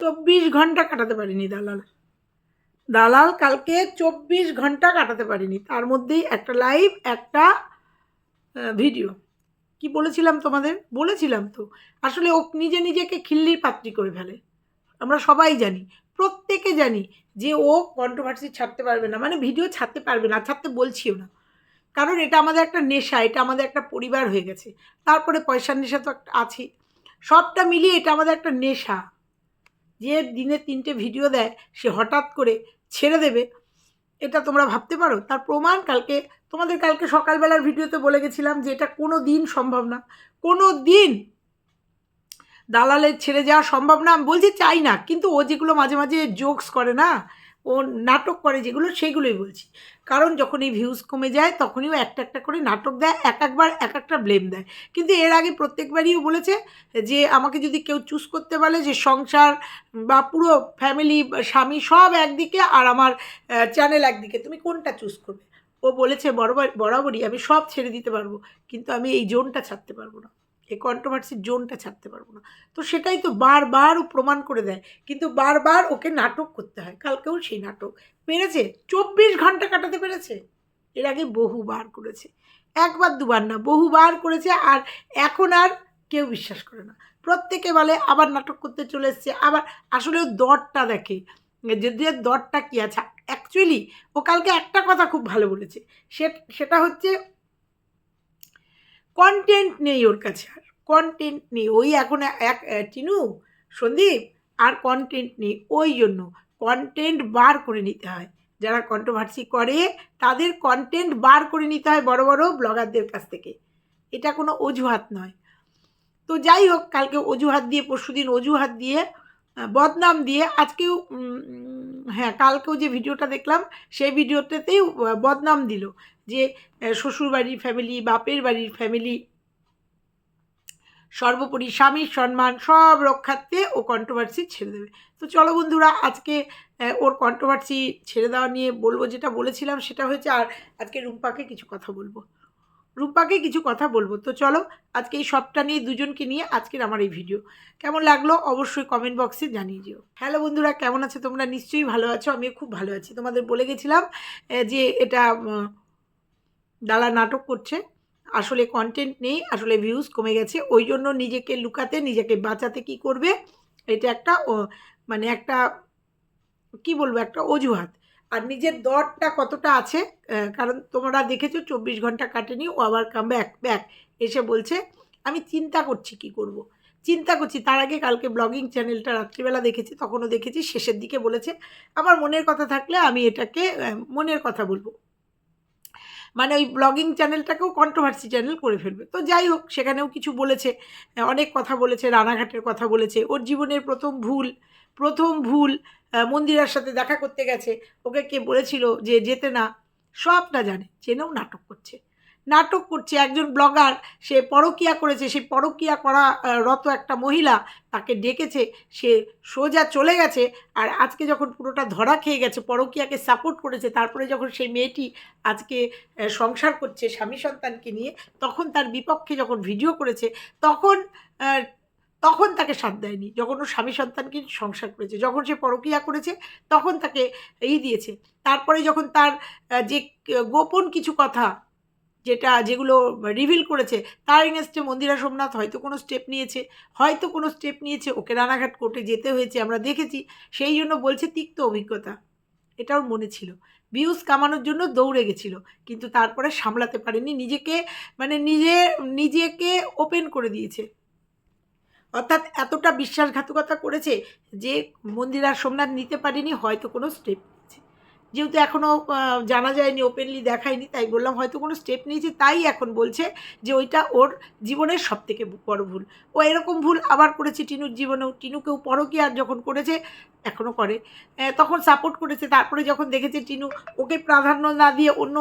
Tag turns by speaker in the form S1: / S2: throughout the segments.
S1: চব্বিশ ঘণ্টা কাটাতে পারিনি দালাল। দালাল কালকে চব্বিশ ঘণ্টা কাটাতে পারিনি। তার মধ্যেই একটা লাইভ একটা ভিডিও কি বলেছিলাম তোমাদের? বলেছিলাম তো। আসলে ও নিজে নিজেকে খিল্লির পাত্রী করে ফেলে। আমরা সবাই জানি, প্রত্যেকে জানি যে ও কন্ট্রোভার্সি ছাড়তে পারবে না। মানে ভিডিও ছাড়তে পারবে না, ছাড়তে বলছিও না। কারণ এটা আমাদের একটা নেশা, এটা আমাদের একটা পরিবার হয়ে গেছে। তারপরে পয়সার নেশা তো একটা আছে সবটা মিলিয়ে এটা আমাদের একটা নেশা। যে দিনে তিনটে ভিডিও দেয়, সে হঠাৎ করে ছেড়ে দেবে। এটা তোমরা ভাবতে পারো। তার প্রমাণ কালকে, তোমাদের কালকে সকালবেলার ভিডিওতে বলে গেছিলাম যে এটা কোনো দিন সম্ভব না। কোনো দিন দালালের ছেড়ে যাওয়া সম্ভব না। আমি বলছি, চাই না। কিন্তু ও যেগুলো মাঝে মাঝে জোকস করে না ও নাটক করে যেগুলো, সেগুলোই বলছি। কারণ যখন এই ভিউজ কমে যায়, তখনই ও একটা একটা করে নাটক দেয়, এক একবার এক একটা ব্লেম দেয়। কিন্তু এর আগে প্রত্যেকবারই ও বলেছে যে, আমাকে যদি কেউ চুজ করতে বলে যে, সংসার বা পুরো ফ্যামিলি স্বামী সব একদিকে আর আমার চ্যানেল একদিকে, তুমি কোনটা চুজ করবে? ও বলেছে, বরাবর, বরাবরই আমি সব ছেড়ে দিতে পারব, কিন্তু আমি এই জোনটা ছাড়তে পারব না। এই কন্ট্রোভার্সির জোনটা ছাড়তে পারব না। তো সেটাই তো বারবার ও প্রমাণ করে দেয়, কিন্তু বারবার ওকে নাটক করতে হয়। কালকেও সেই নাটক। পেরেছে? চব্বিশ ঘণ্টা কাটাতে পেরেছে? এর আগে বহুবার করেছে। একবার দুবার না, বহুবার করেছে আর এখন আর কেউ বিশ্বাস করে না। প্রত্যেকে বলে, আবার নাটক করতে চলে এসছে, আবার আসলে দরটা দেখে। যদি দরটা কী আছে? অ্যাকচুয়ালি ও কালকে একটা কথা খুব ভালো বলেছে। সে- সেটা হচ্ছে কন্টেন্ট নেই ওর কাছে আর। কন্টেন্ট নেই। ওই এখন এক টিনু, সন্দীপ, আর কন্টেন্ট নেই। ওই জন্য কন্টেন্ট বার করে নিতে হয়। যারা কন্ট্রোভার্সি করে, তাদের কন্টেন্ট বার করে নিতে হয় বড় বড় ব্লগারদের কাছ থেকে। এটা কোনো অজুহাত নয়। তো যাই হোক, কালকে অজুহাত দিয়ে, পরশুদিন অজুহাত দিয়ে বদনাম দিয়ে আজকেও হ্যাঁ কালকেও যে ভিডিওটা দেখলাম, সেই ভিডিওটাতেই বদনাম দিল যে শ্বশুরবাড়ির ফ্যামিলি বাপের বাড়ির ফ্যামিলি সর্বোপরি স্বামীর সম্মান, সব রক্ষার্থে ও কন্ট্রোভার্সি ছেড়ে দেবে। তো চলো বন্ধুরা, আজকে ওর কন্ট্রোভার্সি ছেড়ে দেওয়া নিয়ে বলব যেটা বলেছিলাম সেটা হয়েছে, আর আজকে রুম্পাকে কিছু কথা বলব। রূপাকে কিছু কথা বলব। তো চলো, আজকে এই সবটা নিয়ে দুজনকে নিয়ে আজকের আমার এই ভিডিও। কেমন লাগল অবশ্যই কমেন্ট বক্সে জানিয়ে দিও। হ্যালো বন্ধুরা, কেমন আছে তোমরা? নিশ্চয়ই ভালো আছো, আমিও খুব ভালো আছি। তোমাদের বলে গেছিলাম যে এটা দালা নাটক করছে। আসলে কন্টেন্ট নেই, আসলে ভিউজ কমে গেছে। ওই জন্য নিজেকে লুকাতে, নিজেকে বাঁচাতে কি করবে? এটা একটা মানে একটা, কি বলব, একটা অজুহাত। আর নিজের দরটা কতটা আছে কারণ তোমরা দেখেছ চব্বিশ ঘণ্টা কাটেনি, ও আবার কাম ব্যাক ব্যাক এসে বলছে, আমি চিন্তা করছি কি করব। চিন্তা করছি, তার আগে কালকে ব্লগিং চ্যানেলটা রাত্রিবেলা দেখেছি, তখনও দেখেছি, শেষের দিকে বলেছে, আমার মনের কথা থাকলে আমি এটাকে মনের কথা বলব মানে ওই ব্লগিং চ্যানেলটাকেও কন্ট্রোভার্সি চ্যানেল করে ফেলবে তো যাই হোক, সেখানেও কিছু বলেছে, অনেক কথা বলেছে, রানাঘাটের কথা বলেছে, ওর জীবনের প্রথম ভুল প্রথম ভুল মন্দিরার সাথে দেখা করতে গেছে। ওকে কে বলেছিল যে যেতে না সবটা জানে, জেনেও নাটক করছে। নাটক করছে, একজন ব্লগার, সে পরকিয়া করেছে সেই পরকিয়া করা রত একটা মহিলা, তাকে ডেকেছে, সে সোজা চলে গেছে, আর আজকে যখন পুরোটা ধরা খেয়ে গেছে, পরকিয়াকে সাপোর্ট করেছে, তারপরে যখন সেই মেয়েটি আজকে সংসার করছে স্বামী সন্তানকে নিয়ে, তখন তার বিপক্ষে যখন ভিডিও করেছে, তখন তখন তাকে সাথ দেয়নি। যখন ওর স্বামী সন্তানকে সংসার করেছে, যখন সে পরকিয়া করেছে, তখন তাকে ই দিয়েছে। তারপরে যখন তার যে গোপন কিছু কথা যেটা, যেগুলো রিভিল করেছে, তার এগেনস্টে মন্দিরা সোমনাথ হয়তো কোনো স্টেপ নিয়েছে, হয়তো কোনো স্টেপ নিয়েছে, ওকে রানাঘাট কোর্টে যেতে হয়েছে, আমরা দেখেছি, সেই জন্য বলছে তিক্ত অভিজ্ঞতা। এটা ওর মনে ছিল। ভিউজ কামানোর জন্য দৌড়ে গেছিল, কিন্তু তারপরে সামলাতে পারেনি, নিজেকে মানে নিজে, নিজেকে ওপেন করে দিয়েছে। অর্থাৎ এতটা বিশ্বাসঘাতকতা করেছে যে মন্দির আর সোমনাথ নিতে পারেনি, হয়তো কোনো স্টেপ নিয়েছে। যেহেতু এখনও জানা যায়নি ওপেনলি দেখায়নি, তাই বললাম হয়তো কোনো স্টেপ নিয়েছে, তাই এখন বলছে যে ওইটা ওর জীবনের সব থেকে বড় ভুল। ও এরকম ভুল আবার করেছে টিনুর জীবনেও, টিনুকেও পরকীয়া যখন করেছে, এখনও করে। তখন সাপোর্ট করেছে, তারপরে যখন দেখেছে টিনু ওকে প্রাধান্য না দিয়ে অন্য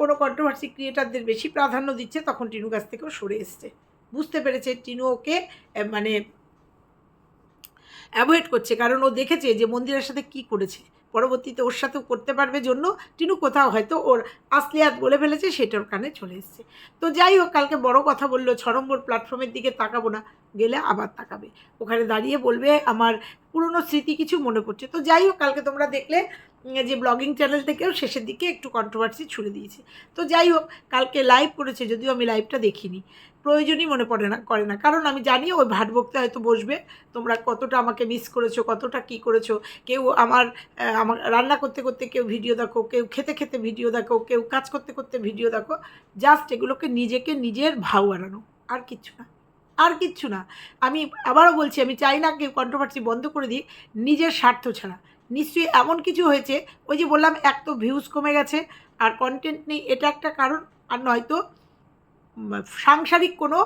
S1: কোনো কন্ট্রোভার্সি ক্রিয়েটারদের বেশি প্রাধান্য দিচ্ছে, তখন টিনু কাছ থেকেও সরে এসছে। বুঝতে পেরেছে টিনু ওকে মানে অ্যাভয়েড করছে। কারণ ও দেখেছে যে মন্দিরের সাথে কি করেছে। পরবর্তীতে ওর সাথেও করতে পারবে জন্য টিনু কোথাও হয়তো ওর আসলিয়াত বলে ফেলেছে, সেটার কানে চলে এসছে। তো যাই হোক, কালকে বড় কথা বলল ছ নম্বর প্ল্যাটফর্মের দিকে তাকাবো না, গেলে আবার তাকাবে। ওখানে দাঁড়িয়ে বলবে, আমার পুরনো স্মৃতি কিছু মনে পড়ছে। তো যাই হোক, কালকে তোমরা দেখলে যে ব্লগিং চ্যানেল থেকেও শেষের দিকে একটু কন্ট্রোভার্সি ছুড়ে দিয়েছে। তো যাই হোক, কালকে লাইভ করেছে, যদিও আমি লাইভটা দেখিনি। প্রয়োজনই মনে পড়ে না, করে না। কারণ আমি জানি ওই ভাট বকতে হয়তো বসবে, তোমরা কতটা আমাকে মিস করেছ, কতটা কি করেছ। কেউ আমার আমার রান্না করতে করতে কেউ ভিডিও দেখো, কেউ খেতে খেতে ভিডিও দেখো, কেউ কাজ করতে করতে ভিডিও দেখো। জাস্ট এগুলোকে নিজেকে নিজের ভাও আনানো আর কিচ্ছু না। আর কিচ্ছু না। আমি আবারও বলছি, আমি চাই না কেউ কন্ট্রোভার্সি বন্ধ করে দিই নিজের স্বার্থ ছাড়া। নিশ্চয়ই এমন কিছু হয়েছে, ওই যে বললাম, এক তো ভিউজ কমে গেছে, আর কন্টেন্ট নেই, এটা একটা কারণ, আর নয়তো সাংসারিক কোনো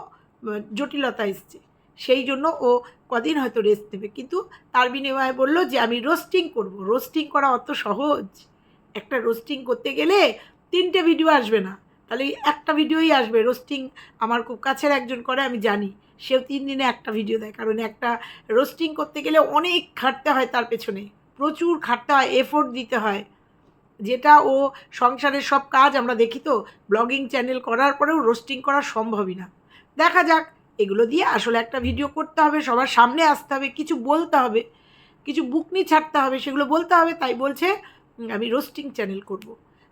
S1: জটিলতা এসছে। সেই জন্য ও কদিন হয়তো রেস্ট নেবে। কিন্তু তার বিনিময়ে বলল যে, আমি রোস্টিং করব। রোস্টিং করা অত সহজ। একটা রোস্টিং করতে গেলে তিনটে ভিডিও আসবে না। তাহলে একটা ভিডিওই আসবে। রোস্টিং আমার খুব কাছের একজন করে, আমি জানি। সেও তিন দিনে একটা ভিডিও দেয় কারণ একটা রোস্টিং করতে গেলে অনেক খাটতে হয় তার পেছনে প্রচুর খাটতে হয় এফোর্ট দিতে হয় যেটা ও সংসারের সব কাজ আমরা দেখি তো ব্লগিং চ্যানেল করার পরেও রোস্টিং করা সম্ভবই না দেখা যাক, এগুলো দিয়ে আসলে একটা ভিডিও করতে হবে, সবার সামনে আসতে হবে, কিছু বলতে হবে, কিছু বুকনি ছাড়তে হবে, সেগুলো বলতে হবে, তাই বলছে আমি রোস্টিং চ্যানেল করব।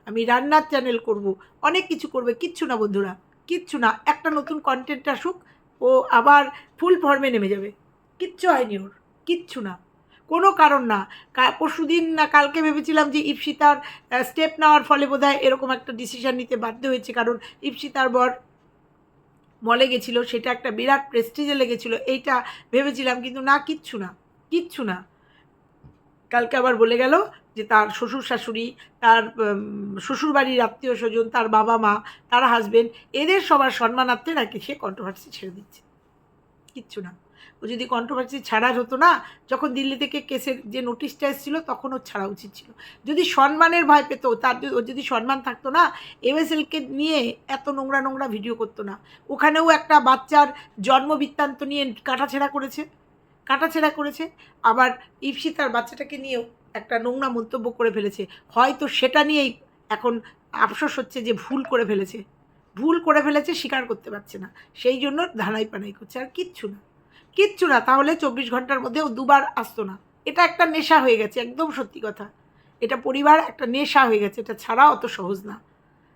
S1: আমি রান্নার চ্যানেল করব। অনেক কিছু করবে, কিচ্ছু না বন্ধুরা, কিচ্ছু না, একটা নতুন কন্টেন্ট আসুক ও আবার ফুল ফর্মে নেমে যাবে। কিচ্ছু হয়নি ওর, কিচ্ছু না। কোনো কারণ না। পরশু দিন না কালকে ভেবেছিলাম যে ইপসিতার স্টেপ নেওয়ার ফলে বোধহয় এরকম একটা ডিসিশান নিতে বাধ্য হয়েছে, কারণ ইপসিতার বর মলে গেছিল, সেটা একটা বিরাট প্রেস্টিজে লেগেছিলো, এইটা ভেবেছিলাম, কিন্তু না, কিচ্ছু না কিচ্ছু না। কালকে আবার বলে গেল যে তার শ্বশুর শাশুড়ি, তার শ্বশুরবাড়ির আত্মীয় স্বজন, তার বাবা মা, তার হাজবেন্ড এদের সবার সম্মানার্থে নাকি সে কন্ট্রোভার্সি ছেড়ে দিচ্ছে? কিচ্ছু না। ও যদি কন্ট্রোভার্সি ছাড়ার হতো না, যখন দিল্লি থেকে কেসের যে নোটিশটা এসেছিল, তখন ওর ছাড়া উচিত ছিল। যদি সম্মানের ভয় পেতো, তার যদি ওর যদি সম্মান থাকতো না এমএসএলকে নিয়ে এত নোংরা নোংরা ভিডিও করতো না। ওখানেও একটা বাচ্চার জন্ম বৃত্তান্ত নিয়ে কাটাছেড়া করেছে। কাটাছেড়া করেছে। আবার ইপসি তার বাচ্চাটাকে নিয়েও একটা নোংরা মন্তব্য করে ফেলেছে। হয়তো সেটা নিয়েই এখন আফসোস হচ্ছে যে ভুল করে ফেলেছে। ভুল করে ফেলেছে, স্বীকার করতে পারছে না। সেই জন্য ধানাই পানাই করছে আর কিচ্ছু না। কিচ্ছু না, তাহলে চব্বিশ ঘণ্টার মধ্যে ও দুবার আসতো না। এটা একটা নেশা হয়ে গেছে, একদম সত্যি কথা। এটা পরিবার একটা নেশা হয়ে গেছে, এটা ছাড়া অত সহজ না।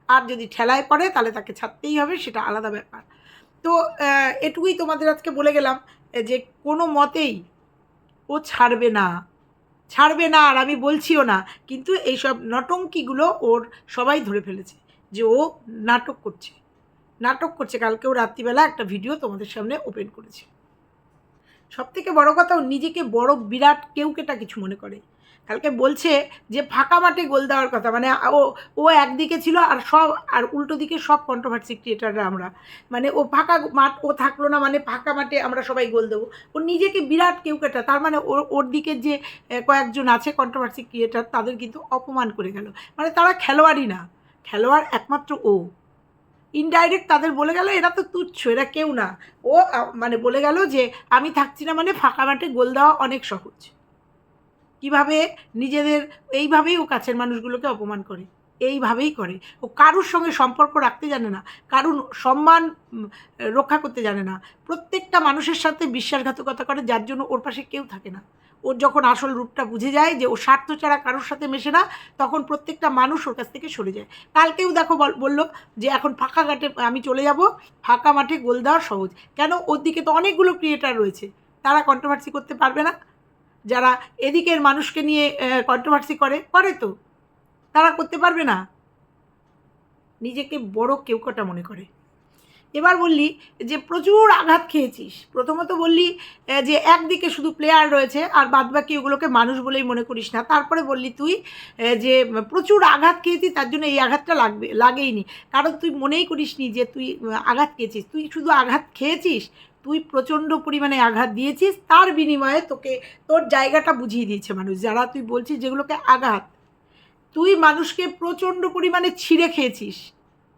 S1: আর যদি ঠেলায় পড়ে, তাহলে তাকে ছাড়তেই হবে, সেটা আলাদা ব্যাপার। তো এটুকুই তোমাদের আজকে বলে গেলাম, যে কোনো মতেই ও ছাড়বে না। ছাড়বে না আর আমি বলছিও না। কিন্তু এইসব নটঙ্কিগুলো ওর সবাই ধরে ফেলেছে যে ও নাটক করছে। নাটক করছে। কালকে ও রাত্রিবেলা একটা ভিডিও তোমাদের সামনে ওপেন করেছে। সব থেকে বড় কথা, ও নিজেকে বড় বিরাট কেউ কেটা কিছু মনে করে। কালকে বলছে যে ফাঁকা মাঠে গোল দেওয়ার কথা। মানে ও ও একদিকে ছিল আর সব, আর উল্টো দিকে সব কন্ট্রোভার্সি ক্রিয়েটাররা আমরা। মানে ও ফাঁকা মাঠ, ও থাকল না মানে ফাঁকা মাঠে আমরা সবাই গোল দেবো। ও নিজেকে বিরাট কেউ কেটা, তার মানে ওর ওর দিকে যে কয়েকজন আছে কন্ট্রোভার্সি ক্রিয়েটার তাদের কিন্তু অপমান করে গেল। মানে তারা খেলোয়াড়ই না। খেলোয়াড় একমাত্র ও। ইনডাইরেক্ট তাদের বলে গেল, এরা তো তুচ্ছ, এরা কেউ না। ও মানে বলে গেল যে, আমি থাকছি না মানে ফাঁকা মাঠে গোল দেওয়া অনেক সহজ। কীভাবে নিজেদের, এইভাবেই ও কাছের মানুষগুলোকে অপমান করে, এইভাবেই করে। ও কারুর সঙ্গে সম্পর্ক রাখতে জানে না, কারুর সম্মান রক্ষা করতে জানে না। প্রত্যেকটা মানুষের সাথে বিশ্বাসঘাতকতা করে, যার জন্য ওর পাশে কেউ থাকে না। ওর যখন আসল রূপটা বুঝে যায় যে ও স্বার্থ ছাড়া কারোর সাথে মেশে না, তখন প্রত্যেকটা মানুষ ওর কাছ থেকে সরে যায়। কালকেও দেখো বল- বলল যে এখন ফাঁকা ঘাটে আমি চলে যাব, ফাঁকা মাঠে গোল দেওয়া সহজ। কেন? ওর দিকে তো অনেকগুলো ক্রিয়েটার রয়েছে। তারা কন্ট্রোভার্সি করতে পারবে না। যারা এদিকের মানুষকে নিয়ে কন্ট্রোভার্সি করে করে তো। তারা করতে পারবে না। নিজেকে বড় কেউ কটা মনে করে। এবার বললি যে প্রচুর আঘাত খেয়েছিস। প্রথমত বললি যে একদিকে শুধু প্লেয়ার রয়েছে আর বাদবাকি ওগুলোকে মানুষ বলেই মনে করিস না। তারপরে বললি তুই যে প্রচুর আঘাত খেয়েছিস, তার জন্য এই আঘাতটা লাগবে, লাগেইনি। কারণ তুই মনেই করিসনি যে তুই আঘাত খেয়েছিস। তুই শুধু আঘাত খেয়েছিস তুই প্রচণ্ড পরিমাণে আঘাত দিয়েছিস, তার বিনিময়ে তোকে, তোর জায়গাটা বুঝিয়ে দিয়েছে মানুষ। যারা তুই বলছিস যেগুলোকে আঘাত, তুই মানুষকে প্রচণ্ড পরিমাণে ছিঁড়ে খেয়েছিস,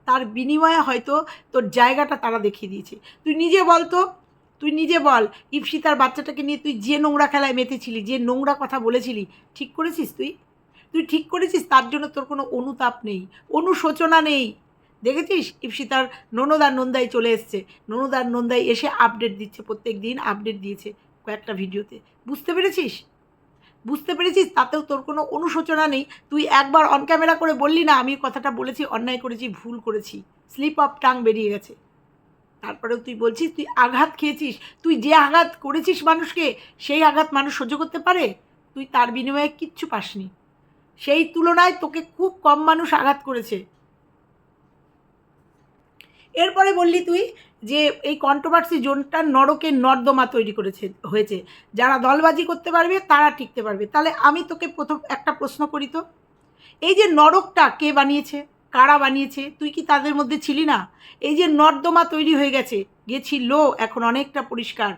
S1: তার বিনিময়ে হয়তো তোর জায়গাটা তারা দেখিয়ে দিয়েছে। তুই নিজে বল তো, তুই নিজে বল ইপসিতার বাচ্চাটাকে নিয়ে তুই যে নোংরা খেলায় মেতেছিলি, যে নোংরা কথা বলেছিলি, ঠিক করেছিস তুই? তুই ঠিক করেছিস? তার জন্য তোর কোনো অনুতাপ নেই, অনুশোচনা নেই। দেখেছিস? ইপসিতার ননদার নন্দাই চলে এসছে। ননদার নন্দাই এসে আপডেট দিচ্ছে প্রত্যেক দিন আপডেট দিয়েছে কয়েকটা ভিডিওতে। বুঝতে পেরেছিস? বুঝতে পেরেছিস? তাতেও তোর কোনো অনুশোচনা নেই। তুই একবার অন ক্যামেরা করে বললি না, আমি কথাটা বলেছি, অন্যায় করেছি, ভুল করেছি। স্লিপ অফ টাং বেরিয়ে গেছে। তারপরেও তুই বলছিস, তুই আঘাত খেয়েছিস। তুই যে আঘাত করেছিস মানুষকে, সেই আঘাত মানুষ সহ্য করতে পারে? তুই তার বিনিময়ে কিচ্ছু পাসনি। সেই তুলনায় তোকে খুব কম মানুষ আঘাত করেছে। এরপরে বললি তুই যে এই কন্ট্রোভার্সি জোনটা নরকের নর্দমা তৈরি করেছে, হয়েছে। যারা দলবাজি করতে পারবে, তারা টিকতে পারবে। তাহলে আমি তোকে প্রথম একটা প্রশ্ন করি তো। এই যে নরকটা কে বানিয়েছে? কারা বানিয়েছে? তুই কি তাদের মধ্যে ছিলি না? এই যে নর্দমা তৈরি হয়ে গেছে, গেছিল, এখন অনেকটা পরিষ্কার।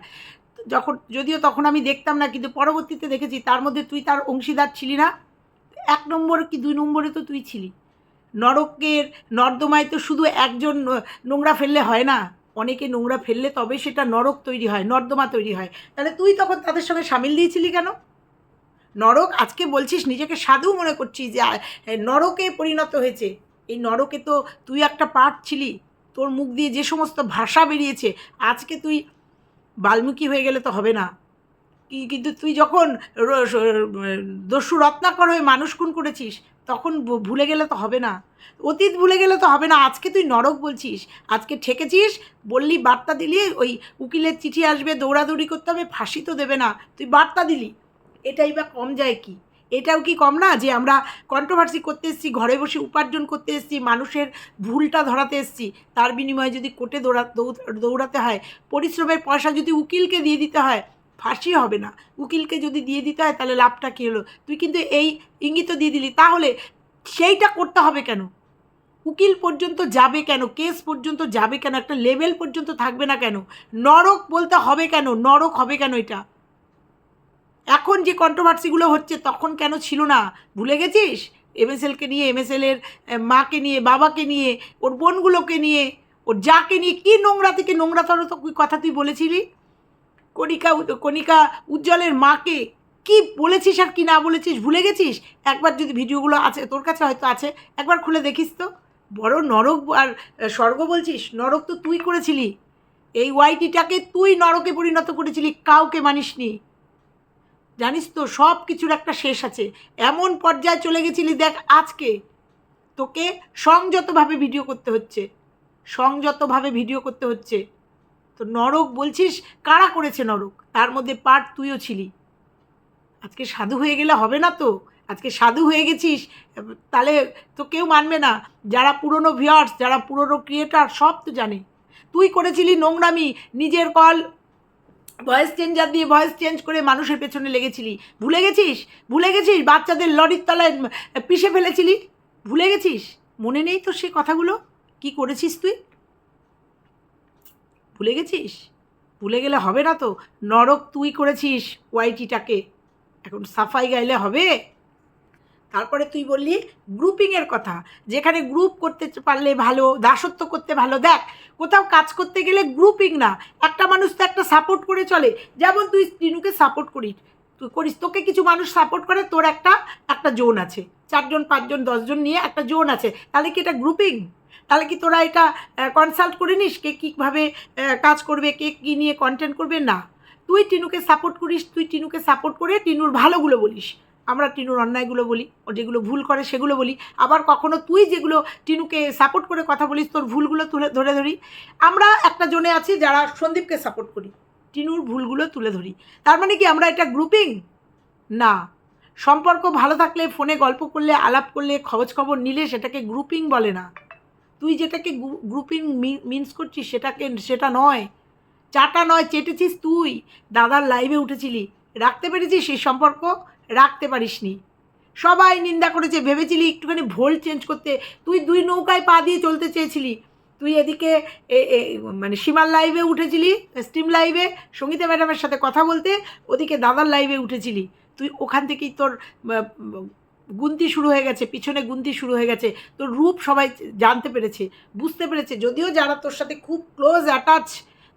S1: যখন, যদিও তখন আমি দেখতাম না, কিন্তু পরবর্তীতে দেখেছি, তার মধ্যে তুই তার অংশীদার ছিলি না। এক নম্বর কি দুই নম্বরে তো তুই ছিলি? নরকের নর্দমায় তো শুধু একজন নোংরা ফেললে হয় না। অনেকে নোংরা ফেললে তবে সেটা নরক তৈরি হয়, নর্দমা তৈরি হয়। তাহলে তুই তখন তাদের সঙ্গে সামিল দিয়েছিলি কেন? নরক, আজকে বলছিস, নিজেকে সাধু মনে করছিস যে নরকে পরিণত হয়েছে। এই নরকে তো তুই একটা পার্ট ছিলি। তোর মুখ দিয়ে যে সমস্ত ভাষা বেরিয়েছে, আজকে তুই বাল্মীকি হয়ে গেলে তো হবে না। কিন্তু তুই যখন দস্যু রত্নাকর হয়ে মানুষ খুন করেছিস, তখন ভুলে গেলে তো হবে না। অতীত ভুলে গেলে তো হবে না, আজকে তুই নরক বলছিস। আজকে ঠেকেছিস, বললি বার্তা দিলি, ওই উকিলের চিঠি আসবে, দৌড়াদৌড়ি করতে হবে, ফাঁসি তো দেবে না। তুই বার্তা দিলি, এটাই বা কম যায় কি? এটাও কি কম না যে আমরা কন্ট্রোভার্সি করতে এসেছি, ঘরে বসে উপার্জন করতে এসেছি, মানুষের ভুলটা ধরাতে এসেছি, তার বিনিময়ে যদি কোর্টে দৌড়া, দৌড়াতে হয়, পরিশ্রমের পয়সা যদি উকিলকে দিয়ে দিতে হয় ফাঁসি হবে না। উকিলকে যদি দিয়ে দিতে হয় তাহলে লাভটা কী হলো? তুই কিন্তু এই ইঙ্গিত দিয়ে দিলি। তাহলে সেইটা করতে হবে কেন? উকিল পর্যন্ত যাবে কেন? কেস পর্যন্ত যাবে কেন? একটা লেভেল পর্যন্ত থাকবে না কেন? নরক বলতে হবে কেন? নরক হবে কেন এটা? এখন যে কন্ট্রোভার্সিগুলো হচ্ছে তখন কেন ছিল না? ভুলে গেছিস? এমএসএলকে নিয়ে এমএসএলের মাকে নিয়ে, বাবাকে নিয়ে, ওর বোনগুলোকে নিয়ে, ওর যাকে নিয়ে, কী নোংরা থেকে নোংরা তো কি কথা তুই বলেছিলি? কণিকা কণিকা উজ্জ্বলের মাকে কি বলেছিস আর কি না বলেছিস? ভুলে গেছিস? একবার যদি ভিডিওগুলো আছে, তোর কাছে হয়তো আছে, একবার খুলে দেখিস তো। বড় নরক আর স্বর্গ বলছিস? নরক তো তুই করেছিলি। এই ওয়াইটিটাকে তুই নরকে পরিণত করেছিলি, কাউকে মানিসনি। জানিস তো সব কিছুর একটা শেষ আছে। এমন পর্যায়ে চলে গেছিলি, দেখ আজকে। তোকে সংযতভাবে ভিডিও করতে হচ্ছে। সংযতভাবে ভিডিও করতে হচ্ছে। তো নরক বলছিস, কারা করেছে নরক? তার মধ্যে পার্ট তুইও ছিলি। আজকে সাধু হয়ে গেলে হবে না তো? আজকে সাধু হয়ে গেছিস, তাহলে তো কেউ মানবে না। যারা পুরনো ভিউয়ার্স যারা পুরনো ক্রিয়েটার সব তো জানে। তুই করেছিলি নোংরামি, নিজের কল ভয়েস চেঞ্জার দিয়ে ভয়েস চেঞ্জ করে মানুষের পেছনে লেগেছিলি। ভুলে গেছিস? ভুলে গেছিস? বাচ্চাদের লরির তলায় পিষে ফেলেছিলি? ভুলে গেছিস? মনে নেই তো সে কথাগুলো? কি করেছিস তুই? ভুলে গেছিস? ভুলে গেলে হবে না তো? নরক তুই করেছিস ওয়াইটিটাকে এখন সাফাই গাইলে হবে। তারপরে তুই বললি গ্রুপিংয়ের কথা। যেখানে গ্রুপ করতে পারলে ভালো, দাসত্ব করতে ভালো। দেখ, কোথাও কাজ করতে গেলে গ্রুপিং না। একটা মানুষ তো একটা সাপোর্ট করে চলে। যেমন তুই টিনুকে সাপোর্ট করিস, তুই করিস। তোকে কিছু মানুষ সাপোর্ট করে, তোর একটা একটা জোন আছে। চারজন, পাঁচজন, দশজন নিয়ে একটা জোন আছে। তাহলে কি এটা গ্রুপিং? তাহলে কি তোরা এটা কনসাল্ট করে নিস কে কীভাবে কাজ করবে, কে কী নিয়ে কন্টেন্ট করবে? না। তুই টিনুকে সাপোর্ট করিস, তুই টিনুকে সাপোর্ট করে টিনুর ভালোগুলো বলিস। আমরা টিনুর অন্যায়গুলো বলি, ও যেগুলো ভুল করে সেগুলো বলি। আবার কখনো তুই যেগুলো টিনুকে সাপোর্ট করে কথা বলিস, তোর ভুলগুলো তুলে ধরে ধরি। আমরা একটা জনে আছি যারা সন্দীপকে সাপোর্ট করি, টিনুর ভুলগুলো তুলে ধরি। তার মানে কি আমরা এটা গ্রুপিং না। সম্পর্ক ভালো থাকলে, ফোনে গল্প করলে, আলাপ করলে খোঁজ খবর নিলে সেটাকে গ্রুপিং বলে না। তুই যেটাকে গ্রুপিং মিন্স করছিস সেটাকে, সেটা নয়। চাটা নয়, চেটেছিস তুই। দাদার লাইভে উঠেছিলি। রাখতে পেরেছিস সেই সম্পর্ক? রাখতে পারিসনি। সবাই নিন্দা করেছে, ভেবেছিলি একটুখানি ভোল চেঞ্জ করতে। তুই দুই নৌকায় পা দিয়ে চলতে চেয়েছিলি। তুই এদিকে মানে সীমার লাইভে উঠেছিলি স্টিম লাইভে সঙ্গীতা ম্যাডামের সাথে কথা বলতে, ওদিকে দাদার লাইভে উঠেছিলি। তুই ওখান থেকেই তোর গুনতি শুরু হয়ে গেছে, পিছনে গুনতি শুরু হয়ে গেছে। তোর রূপ সবাই জানতে পেরেছে, বুঝতে পেরেছে। যদিও যারা তোর সাথে খুব ক্লোজ অ্যাটাচ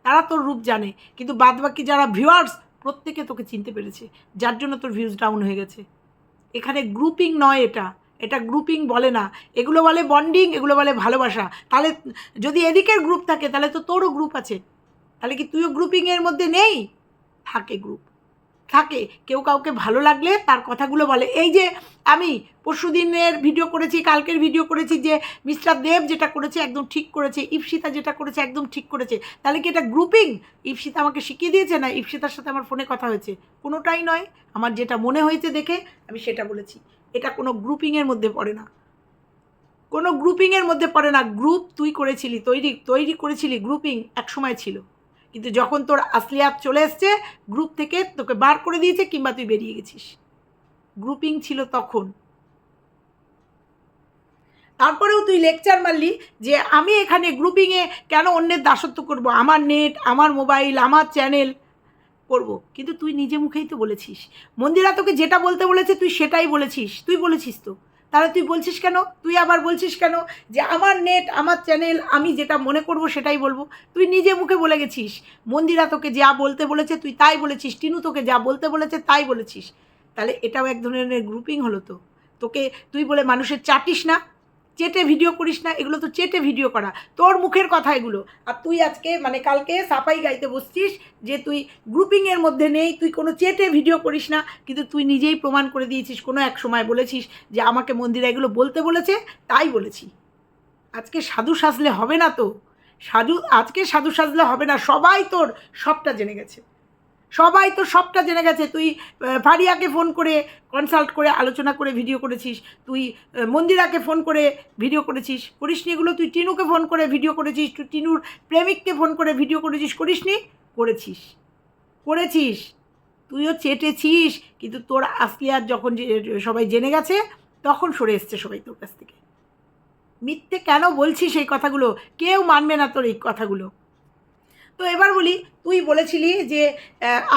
S1: তারা তোর রূপ জানে। কিন্তু বাদবাকি যারা ভিউয়ার্স প্রত্যেকে তোকে চিনতে পেরেছে। যার জন্য তোর ভিউজ ডাউন হয়ে গেছে। এখানে গ্রুপিং নয় এটা। এটা গ্রুপিং বলে না। এগুলো বলে বন্ডিং এগুলো বলে ভালোবাসা। তাহলে যদি এদিকের গ্রুপ থাকে, তাহলে তো তোরও গ্রুপ আছে। তাহলে কি তুইও গ্রুপিংয়ের মধ্যে নেই? থাকে গ্রুপ থাকে। কেউ কাউকে ভালো লাগলে তার কথাগুলো বলে। এই যে আমি পরশু দিনের ভিডিও করেছি, কালকের ভিডিও করেছি যে মিস্টার দেব যেটা করেছে একদম ঠিক করেছে ইপসিতা যেটা করেছে একদম ঠিক করেছে। তাহলে কি এটা গ্রুপিং ইপসিতা আমাকে শিখিয়ে দিয়েছে না ইপসিতার সাথে আমার ফোনে কথা হয়েছে? কোনোটাই নয়। আমার যেটা মনে হয়েছে দেখে আমি সেটা বলেছি। এটা কোনো গ্রুপিংয়ের মধ্যে পড়ে না। কোনো গ্রুপিংয়ের মধ্যে পড়ে না। গ্রুপ তুই করেছিলি, তৈরি তৈরি করেছিলি গ্রুপিং এক সময় ছিল। কিন্তু যখন তোর আসলিয়াত চলে এসছে গ্রুপ থেকে তোকে বার করে দিয়েছে কিংবা তুই বেরিয়ে গেছিস। গ্রুপিং ছিল তখন। তারপরেও তুই লেকচার মারলি যে আমি এখানে গ্রুপিংয়ে কেন অন্যের দাসত্ব করব? আমার নেট আমার মোবাইল আমার চ্যানেল করব। কিন্তু তুই নিজে মুখেই তো বলেছিস। মন্দিরা তোকে যেটা বলতে বলেছে, তুই সেটাই বলেছিস। তুই বলেছিস তো। তাহলে তুই বলছিস কেন? তুই আবার বলছিস কেন যে আমার নেট আমার চ্যানেল আমি যেটা মনে করব সেটাই বলব? তুই নিজে মুখে বলে গেছিস। মন্দিরা তোকে যা বলতে বলেছে, তুই তাই বলেছিস। টিনু তোকে যা বলতে বলেছে, তাই বলেছিস। তাহলে এটাও এক ধরনের গ্রুপিং হলো তো। তোকে, তুই বলে মানুষের চাটিস না। চেটে ভিডিও করিস না, এগুলো তো চেটে ভিডিও করা। তোর মুখের কথা এগুলো। আর তুই আজকে মানে কালকে সাফাই গাইতে বসছিস যে তুই গ্রুপিংয়ের মধ্যে নেই, তুই কোনো চেটে ভিডিও করিস না, কিন্তু তুই নিজেই প্রমাণ করে দিয়েছিস কোনো এক সময় বলেছিস যে আমাকে মন্দিরে এগুলো বলতে বলেছে, তাই বলেছি। আজকে সাধু সাজলে হবে না তো? সাধু, আজকে সাধু সাজলে হবে না, সবাই তোর সবটা জেনে গেছে। সবাই তো সবটা জেনে গেছে। তুই ফারিয়াকে ফোন করে কনসাল্ট করে আলোচনা করে ভিডিও করেছিস, তুই মন্দিরাকে ফোন করে ভিডিও করেছিস, করিসনি এগুলো? তুই টিনুকে ফোন করে ভিডিও করেছিস, তুই টিনুর প্রেমিককে ফোন করে ভিডিও করেছিস, করিসনি? করেছিস। করেছিস। তুইও চেটেছিস, কিন্তু তোর আসলিয়াত যখন সবাই জেনে গেছে, তখন সরে এসছে সবাই তোর কাছ থেকে। মিথ্যে কেন বলছিস এই কথাগুলো? কেউ মানবে না তোর এই কথাগুলো। তো এবার বলি, তুই বলেছিলি যে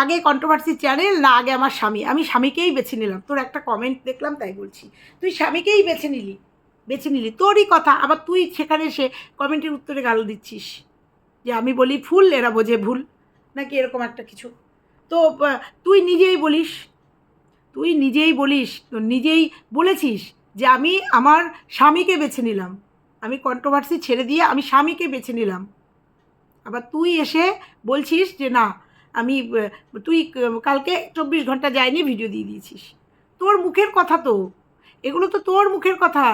S1: আগে কন্ট্রোভার্সি চ্যানেল না আগে আমার স্বামী। আমি স্বামীকেই বেছে নিলাম। তোর একটা কমেন্ট দেখলাম, তাই বলছি। তুই স্বামীকেই বেছে নিলি। বেছে নিলি। তোরই কথা। আবার তুই সেখানে এসে কমেন্টের উত্তরে গাল দিচ্ছিস। যে আমি বলি ফুল এরা বোঝে ভুল। নাকি এরকম একটা কিছু? তো তুই নিজেই বলিস। তুই নিজেই বলিস তো নিজেই বলেছিস যে আমি আমার স্বামীকে বেছে নিলাম। আমি কন্ট্রোভার্সি ছেড়ে দিয়ে আমি স্বামীকে বেছে নিলাম। আবার তুই এসে বলছিস যে, না, আমি তুই কালকে চব্বিশ ঘণ্টা যায়নি ভিডিও দিয়ে দিয়েছিস। তোর মুখের কথা তো। এগুলো তো তোর মুখের কথা।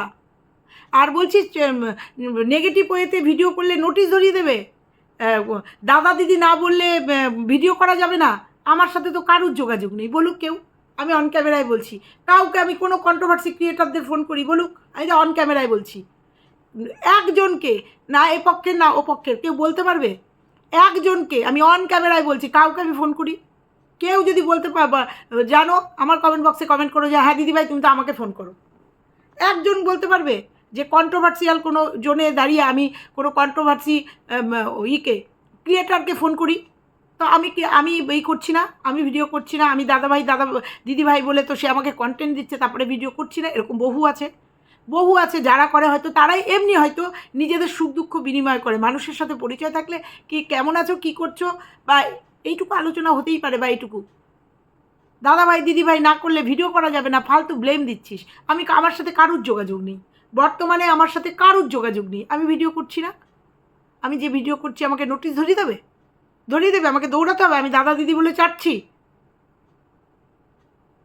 S1: আর বলছিস নেগেটিভ ওয়েতে ভিডিও করলে নোটিশ ধরিয়ে দেবে। দাদা দিদি না বললে ভিডিও করা যাবে না। আমার সাথে তো কারুর যোগাযোগ নেই, বলুক কেউ। আমি অন ক্যামেরায় বলছি। কাউকে আমি কোনো কন্ট্রোভার্সি ক্রিয়েটারদের ফোন করি, বলুক। আমি তো অন ক্যামেরায় বলছি। একজনকে, না এ পক্ষের, না ও পক্ষের, কেউ বলতে পারবে? একজনকে, আমি অন ক্যামেরায় বলছি, কাউকে আমি ফোন করি? কেউ যদি বলতে জানো, আমার কমেন্ট বক্সে কমেন্ট করো যে হ্যাঁ দিদিভাই, তুমি তো আমাকে ফোন করো। একজন বলতে পারবে যে কন্ট্রোভার্সিয়াল কোনো জোনে দাঁড়িয়ে আমি কোনো কন্ট্রোভার্সি ইকে ক্রিয়েটারকে ফোন করি? তো আমি আমি এই করছি না, আমি ভিডিও করছি না, আমি দাদাভাই, দাদা, দিদিভাই বলে তো সে আমাকে কন্টেন্ট দিচ্ছে, তারপরে ভিডিও করছি না, এরকম বহু আছে। বহু আছে যারা করে হয়তো, তারাই এমনি হয়তো নিজেদের সুখ দুঃখ বিনিময় করে। মানুষের সাথে পরিচয় থাকলে কি কেমন আছো, কি করছ, বা এইটুকু আলোচনা হতেই পারে বা এইটুকু। দাদাভাই, দিদিভাই না করলে ভিডিও করা যাবে না, ফালতু ব্লেম দিচ্ছিস। আমি আমার সাথে কারুর যোগাযোগ নেই। বর্তমানে আমার সাথে কারুর যোগাযোগ নেই। আমি ভিডিও করছি না। আমি যে ভিডিও করছি, আমাকে নোটিশ ধরিয়ে দেবে? ধরিয়ে দেবে, আমাকে দৌড়াতে হবে। আমি দাদা, দিদি বলে চাটছি।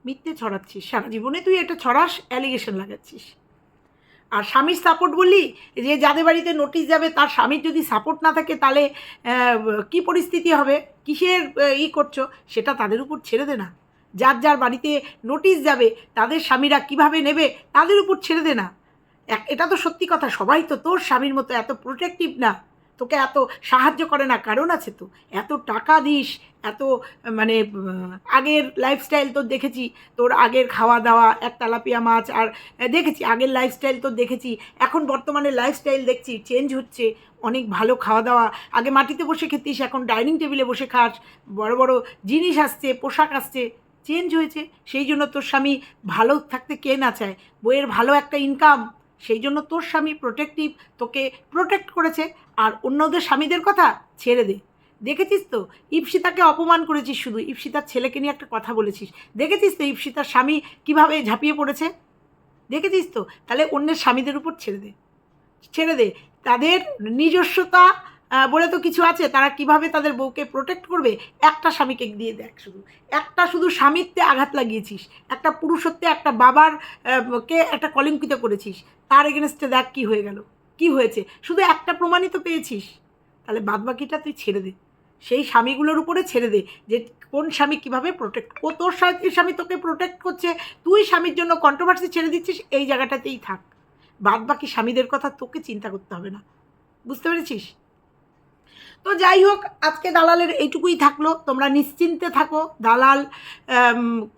S1: মিথ্যে ছড়াচ্ছিস। সারা জীবনে তুই এটা ছড়াস অ্যালিগেশন লাগাচ্ছিস। আর স্বামীর সাপোর্ট বলি, যে যাদের বাড়িতে নোটিশ যাবে, তার স্বামীর যদি সাপোর্ট না থাকে, তাহলে কি পরিস্থিতি হবে? কিসের ই করছ? সেটা তাদের উপর ছেড়ে দে না যার যার বাড়িতে নোটিশ যাবে, তাদের স্বামীরা কীভাবে নেবে, তাদের উপর ছেড়ে দে না এটা তো সত্যি কথা, সবাই তো তোর স্বামীর মতো এত প্রোটেক্টিভ না। তোকে এত সাহায্য করে না, কারণ আছে তো, এত টাকা দিস, এত মানে আগের লাইফস্টাইল তোর দেখেছি, তোর আগের খাওয়া দাওয়া এক তেলাপিয়া মাছ, আর দেখেছি, আগের লাইফস্টাইল তো দেখেছি, এখন বর্তমানে লাইফস্টাইল দেখছি চেঞ্জ হচ্ছে, অনেক ভালো খাওয়া দাওয়া আগে মাটিতে বসে খেতিস, এখন ডাইনিং টেবিলে বসে খাস, বড় বড় জিনিস আসছে, পোশাক আসছে চেঞ্জ হয়েছে, সেই জন্য তোর স্বামী ভালো থাকতে কে না চায়, বইয়ের ভালো একটা ইনকাম সেই জন্য তোর স্বামী প্রোটেক্টিভ তোকে প্রোটেক্ট করেছে আর অন্যদের স্বামীদের কথা ছেড়ে দে। দেখেছিস তো? ইপসিতাকে অপমান করেছিস শুধু। ইপসিতার ছেলেকে নিয়ে একটা কথা বলেছিস। দেখেছিস তো ইপসিতার স্বামী কীভাবে ঝাঁপিয়ে পড়েছে? দেখেছিস তো? তাহলে অন্যের স্বামীদের উপর ছেড়ে দে। ছেড়ে দে। তাদের নিজস্বতা বলে তো কিছু আছে। তারা কীভাবে তাদের বউকে প্রোটেক্ট করবে? একটা স্বামীকে দিয়ে দেখ শুধু। একটা শুধু স্বামীত্বে আঘাত লাগিয়েছিস। একটা পুরুষত্বে একটা বাবার কে একটা কলঙ্কিত করেছিস। তার এগেনস্টে দেখ কি হয়ে গেল। কি হয়েছে? শুধু একটা প্রমাণিত পেয়েছিস। তাহলে বাদবাকিটা তুই ছেড়ে দে। সেই স্বামীগুলোর উপরে ছেড়ে দে যে কোন স্বামী কীভাবে প্রোটেক্ট ও তোর স্বামী তোকে প্রোটেক্ট করছে, তুই স্বামীর জন্য কন্ট্রোভার্সি ছেড়ে দিচ্ছিস, এই জায়গাটাতেই থাক। বাদ বাকি স্বামীদের কথা তোকে চিন্তা করতে হবে না। বুঝতে পেরেছিস? তো যাই হোক, আজকে দালালের এইটুকুই থাকল। তোমরা নিশ্চিন্তে থাকো। দালাল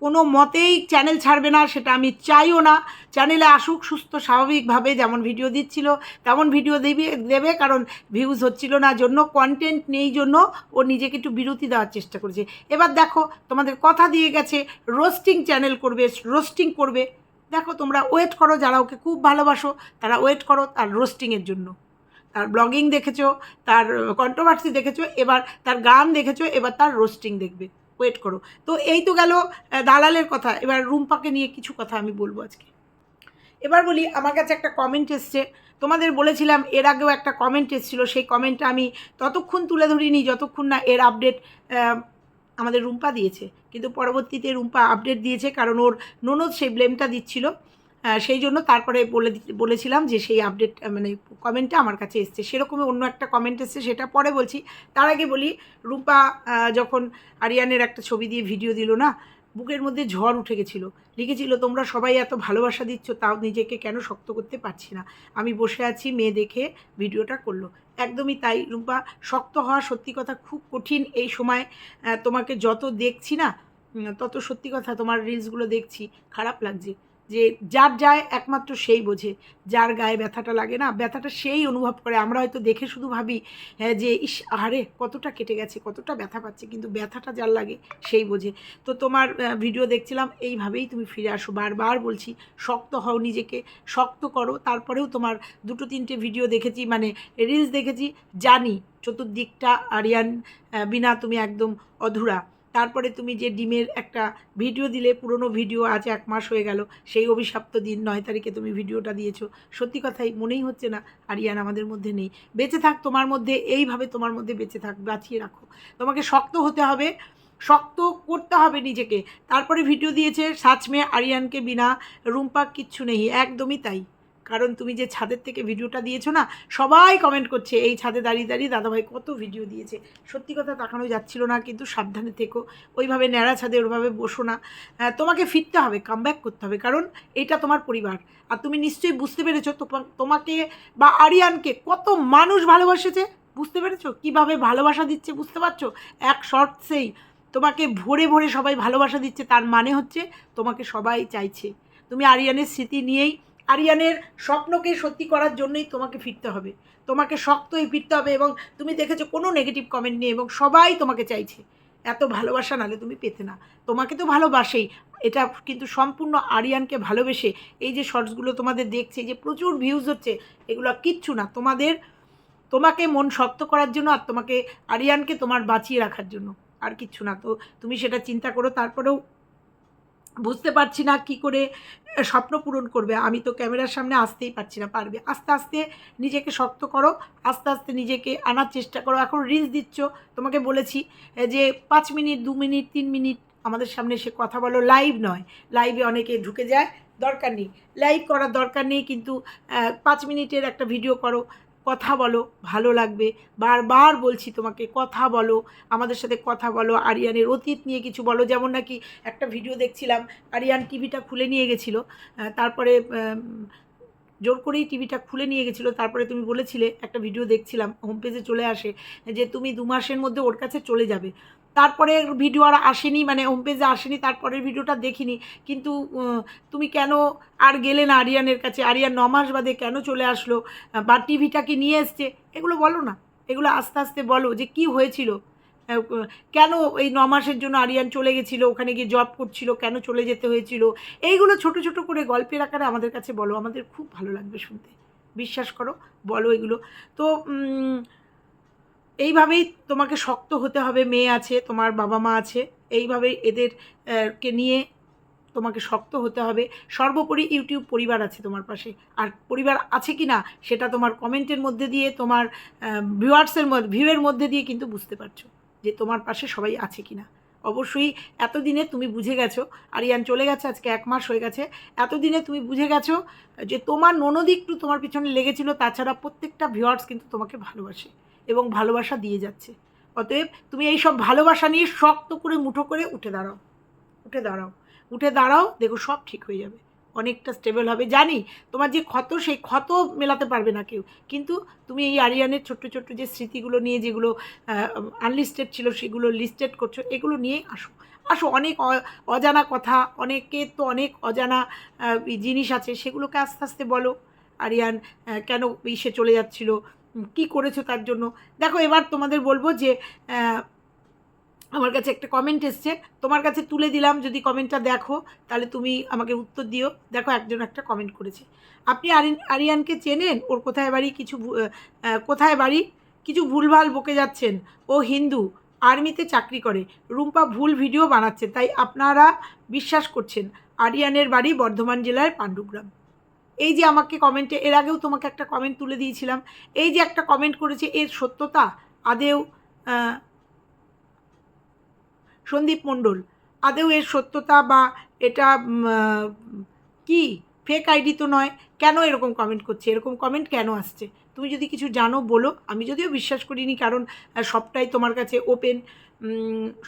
S1: কোনো মতেই চ্যানেল ছাড়বে না, সেটা আমি চাইও না। চ্যানেলে আসুক, সুস্থ, স্বাভাবিকভাবে যেমন ভিডিও দিচ্ছিল, তেমন ভিডিও দেবে দেবে, কারণ ভিউজ হচ্ছিল না, জন্য কন্টেন্ট নেই, জন্য ও নিজেকে একটু বিরতি দেওয়ার চেষ্টা করেছে। এবার দেখো, তোমাদের কথা দিয়ে গেছে রোস্টিং চ্যানেল করবে রোস্টিং করবে। দেখো, তোমরা ওয়েট করো, যারা ওকে খুব ভালোবাসো, তারা ওয়েট করো তার রোস্টিংয়ের জন্য। তার ব্লগিং দেখেছ, তার কন্ট্রোভার্সি দেখেছ, এবার তার গান দেখেছ, এবার তার রোস্টিং দেখবে। ওয়েট করো। তো এই তো গেল দালালের কথা। এবার রুম্পাকে নিয়ে কিছু কথা আমি বলব আজকে। এবার বলি, আমার কাছে একটা কমেন্ট এসছে। তোমাদের বলেছিলাম, এর আগেও একটা কমেন্ট এসেছিল। সেই কমেন্টটা আমি ততক্ষণ তুলে ধরিনি, যতক্ষণ না এর আপডেট আমাদের রুম্পা দিয়েছে। কিন্তু পরবর্তীতে রুম্পা আপডেট দিয়েছে, কারণ ওর ননদ সেই ব্লেমটা দিচ্ছিল। সেই জন্য তারপরে বলে বলেছিলাম যে সেই আপডেট মানে কমেন্টটা আমার কাছে এসছে। সেরকমই অন্য একটা কমেন্ট এসছে সেটা পরে বলছি। তার আগে বলি আহ, যখন আরিয়ানের একটা ছবি দিয়ে ভিডিও দিল না বুকের মধ্যে ঝড় উঠে গেছিল। লিখেছিল তোমরা সবাই এত ভালোবাসা দিচ্ছ তাও নিজেকে কেন শক্ত করতে পারছি না? আমি বসে আছি মেয়ে দেখে ভিডিওটা করল। একদমই তাই রুম্পা শক্ত হওয়া সত্যি কথা খুব কঠিন এই সময় তোমাকে যত দেখছি না তত সত্যি কথা তোমার রিলসগুলো দেখছি খারাপ লাগছে। যে যার যায় একমাত্র সেই বোঝে যার গায়ে ব্যথাটা লাগে না ব্যথাটা সেই অনুভব করে। আমরা হয়তো দেখে শুধু ভাবি হ্যাঁ, যে ইস আহারে কতটা কেটে গেছে কতটা ব্যথা পাচ্ছে কিন্তু ব্যথাটা যার লাগে সেই বোঝে। তো তোমার ভিডিও দেখছিলাম এইভাবেই তুমি ফিরে আসো। বারবার বলছি শক্ত হও নিজেকে শক্ত করো। তারপরেও তোমার দুটো তিনটে ভিডিও দেখেছি মানে রিলস দেখেছি জানি চতুর্দিকটা আরিয়ান বিনা তুমি একদম অধুরা। তারপরে তুমি যে ডিমের একটা ভিডিও দিলে, পুরনো ভিডিও আজ এক মাস হয়ে গেল, সেই অভিশপ্ত দিন নয় তারিখে তুমি ভিডিওটা দিয়েছ। সত্যি কথাই মনেই হচ্ছে না, আরিয়ান আমাদের মধ্যে নেই। বেঁচে থাক তোমার মধ্যে, এইভাবে তোমার মধ্যে বেঁচে থাক, বাঁচিয়ে রাখো। তোমাকে শক্ত হতে হবে, শক্ত করতে হবে নিজেকে। তারপরে ভিডিও দিয়েছে সাচ মেয়ে আরিয়ানকে বিনা, রুম্পা কিচ্ছু নেই, একদমই তাই। কারণ তুমি যে ছাদের থেকে ভিডিওটা দিয়েছ না, সবাই কমেন্ট করছে, এই ছাদে দাঁড়িয়ে দাঁড়িয়ে দাদাভাই কত ভিডিও দিয়েছে। সত্যি কথা তাকানো যাচ্ছিল না, কিন্তু সাবধানে থেকো। ওইভাবে ন্যাড়া ছাদে ওইভাবে বসো না। তোমাকে ফিরতে হবে কামব্যাক করতে হবে, কারণ এটা তোমার পরিবার। আর তুমি নিশ্চয়ই বুঝতে পেরেছ, তোমা- তোমাকে বা আরিয়ানকে কত মানুষ ভালোবাসেছে, বুঝতে পেরেছ? কীভাবে ভালোবাসা দিচ্ছে বুঝতে পারছ? এক শর্ট শর্টসেই তোমাকে ভরে ভরে সবাই ভালোবাসা দিচ্ছে, তার মানে হচ্ছে তোমাকে সবাই চাইছে। তুমি আরিয়ানের স্মৃতি নিয়েই আরিয়ানের স্বপ্নকে সত্যি করার জন্যই তোমাকে ফিরতে হবে। তোমাকে শক্তই ফিরতে হবে এবং তুমি দেখেছ কোনো নেগেটিভ কমেন্ট নেই এবং সবাই তোমাকে চাইছে। এত ভালোবাসা নালে তুমি পেতে না। তোমাকে তো ভালোবাসেই। এটা কিন্তু সম্পূর্ণ আরিয়ানকে ভালোবেসে এই যে শর্টসগুলো তোমাদের দেখছে যে প্রচুর ভিউজ হচ্ছে, এগুলো কিচ্ছু না। তোমাদের, তোমাকে মন শক্ত করার জন্য আর তোমাকে, আরিয়ানকে তোমার বাঁচিয়ে রাখার জন্য আর কিচ্ছু না। তো তুমি সেটা চিন্তা করো, তারপরেও বুঝতে পারছি না কি করে স্বপ্ন পূরণ করবে। আমি তো ক্যামেরার সামনে আসতেই পারছি না, পারবে। আস্তে আস্তে নিজেকে শক্ত করো, আস্তে আস্তে নিজেকে আনার চেষ্টা করো। এখন রিলস দিচ্ছ, তোমাকে বলেছি যে পাঁচ মিনিট, দু মিনিট, তিন মিনিট আমাদের সামনে সে কথা বলো। লাইভ নয় লাইভে অনেকে ঢুকে যায়, দরকার নেই। লাইভ করার দরকার নেই, কিন্তু পাঁচ মিনিটের একটা ভিডিও করো। কথা বলো, ভালো লাগবে। বারবার বলছি তোমাকে, কথা বলো, আমাদের সাথে কথা বলো, আরিয়ানের অতীত নিয়ে কিছু বলো। যেমন নাকি একটা ভিডিও দেখছিলাম, আরিয়ান টিভিটা খুলে নিয়ে গেছিল। তারপরে জোর করেই টিভিটা খুলে নিয়ে গেছিল। তারপরে তুমি বলেছিলে, একটা ভিডিও দেখছিলাম হোম পেজে চলে আসে, যে তুমি দু মাসের মধ্যে ওর কাছে চলে যাবে। তারপরে ভিডিও আর আসেনি মানে হোম পেজে আসেনি, তারপরের ভিডিওটা দেখিনি। কিন্তু তুমি কেন আর গেলে না আরিয়ানের কাছে? আরিয়ান ন মাস বাদে কেন চলে আসলো? বা টিভিটা কি নিয়ে এসছে? এগুলো বলো না। এগুলো আস্তে আস্তে বলো যে কি হয়েছিল? কেন এই ন মাসের জন্য আরিয়ান চলে গেছিল? ওখানে গিয়ে জব করছিল? কেন চলে যেতে হয়েছিল? এইগুলো ছোট ছোট করে গল্পের আকারে আমাদের কাছে বলো। আমাদের খুব ভালো লাগবে শুনতে। বিশ্বাস করো, বলো এগুলো। তো এইভাবেই তোমাকে শক্ত হতে হবে, মেয়ে আছে, তোমার বাবা মা আছে, এইভাবেই এদের কে নিয়ে তোমাকে শক্ত হতে হবে। সর্বোপরি ইউটিউব পরিবার আছে তোমার পাশে। আর পরিবার আছে কি না, সেটা তোমার কমেন্টের মধ্যে দিয়ে, তোমার ভিউয়ার্সের মধ্যে ভিউয়ের মধ্যে দিয়ে কিন্তু বুঝতে পারছ যে তোমার পাশে সবাই আছে কি না। অবশ্যই এতদিনে তুমি বুঝে গেছো, আরিয়ান চলে গেছে, আজকে এক মাস হয়ে গেছে, এতদিনে তুমি বুঝে গেছো যে তোমার ননদি একটু তোমার পিছনে লেগেছিল, তাছাড়া প্রত্যেকটা ভিউয়ার্স কিন্তু তোমাকে ভালোবাসে। এবং ভালোবাসা দিয়ে যাচ্ছে। অতএব তুমি এই সব ভালোবাসা নিয়ে শক্ত করে মুঠো করে উঠে দাঁড়াও। উঠে দাঁড়াও। উঠে দাঁড়াও, দেখো সব ঠিক হয়ে যাবে। অনেকটা স্টেবল হবে। জানি তোমার যে ক্ষত, সেই ক্ষত মেলাতে পারবে না কেউ। কিন্তু তুমি এই আরিয়ানের ছোট্ট ছোট্ট যে স্মৃতিগুলো নিয়ে যেগুলো আনলিস্টেড ছিল, সেগুলো লিস্টেড করছ, এগুলো নিয়েই আসো। আসো, অনেক অজানা কথা অনেকের তো অনেক অজানা জিনিস আছে, সেগুলোকে আস্তে আস্তে বলো। আরিয়ান কেন ইসে চলে যাচ্ছিল? কি করেছ তার জন্য? দেখো, এবার তোমাদের বলব যে আমার কাছে একটা কমেন্ট এসছে। তোমার কাছে তুলে দিলাম, যদি কমেন্টটা দেখো, তাহলে তুমি আমাকে উত্তর দিও। দেখো, একজন একটা কমেন্ট করেছে। আপনি আরিয়ানকে চেনেন? ওর কোথায় বাড়ি? কিছু কোথায় বাড়ি? কিছু ভুলভাল বকে যাচ্ছেন। ও হিন্দু, আর্মিতে চাকরি করে। রুম্পা ভুল ভিডিও বানাচ্ছে, তাই আপনারা বিশ্বাস করছেন। আরিয়ানের বাড়ি বর্ধমান জেলার পাণ্ডুগ্রাম। এই যে আমাকে কমেন্টে এর আগেও তোমাকে একটা কমেন্ট তুলে দিয়েছিলাম। এই যে একটা কমেন্ট করেছে, এর সত্যতা, আদেও সন্দীপ মণ্ডল, আদেও এর সত্যতা বা এটা কি? ফেক আইডি তো নয়। কেন এরকম কমেন্ট করছে? এরকম কমেন্ট কেন আসছে? তুমি যদি কিছু জানো বলো। আমি যদিও বিশ্বাস করিনি, কারণ সবটাই তোমার কাছে ওপেন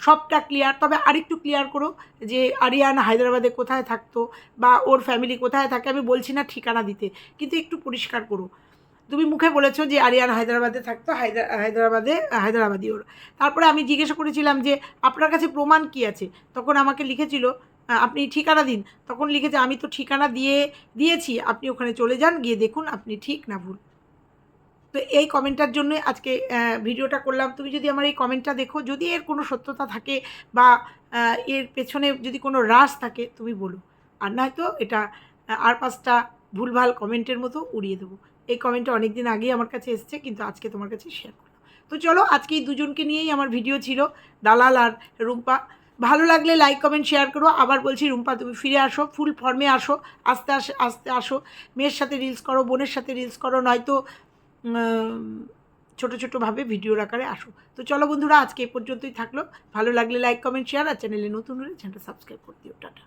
S1: সবটা ক্লিয়ার তবে আরেকটু ক্লিয়ার করো যে আরিয়ান হায়দ্রাবাদে কোথায় থাকতো বা ওর ফ্যামিলি কোথায় থাকে আমি বলছি না ঠিকানা দিতে, কিন্তু একটু পরিষ্কার করো। তুমি মুখে বলেছ যে আরিয়ান হায়দ্রাবাদে থাকতো হায়দ্রা হায়দ্রাবাদে, হায়দ্রাবাদি ওর। তারপরে আমি জিজ্ঞাসা করেছিলাম যে আপনার কাছে প্রমাণ কি আছে? তখন আমাকে লিখেছিল আপনি ঠিকানা দিন। তখন লিখেছে, আমি তো ঠিকানা দিয়ে দিয়েছি, আপনি ওখানে চলে যান, গিয়ে দেখুন, আপনি ঠিক না ভুল। তো এই কমেন্টটার জন্য আজকে ভিডিওটা করলাম। তুমি যদি আমার এই কমেন্টটা দেখো, যদি এর কোনো সত্যতা থাকে বা এর পেছনে যদি কোনো রাস থাকে, তুমি বলো। আর নয়তো এটা আর পাঁচটা ভুলভাল কমেন্টের মতো উড়িয়ে দেবো। এই কমেন্টটা অনেক দিন আগেই আমার কাছে এসছে, কিন্তু আজকে তোমার কাছে শেয়ার করলাম। তো চলো, আজকে এই দুজনকে নিয়েই আমার ভিডিও ছিল, দালাল আর রুম্পা। ভালো লাগলে লাইক কমেন্ট শেয়ার করো। আবার বলছি, রুম্পা, তুমি ফিরে আসো ফুল ফর্মে আসো, আস্তে আস্তে আস্তে আসো। মেয়ের সাথে রিলস করো, বোনের সাথে রিলস করো, নয়তো ছোটো ছোটোভাবে ভিডিওর আকারে আসো। তো চলো বন্ধুরা, আজকে এ পর্যন্তই থাকল। ভালো লাগলে লাইক কমেন্ট শেয়ার আর চ্যানেলে নতুন হলে চ্যানেলটা সাবস্ক্রাইব করে দিও। টাটা।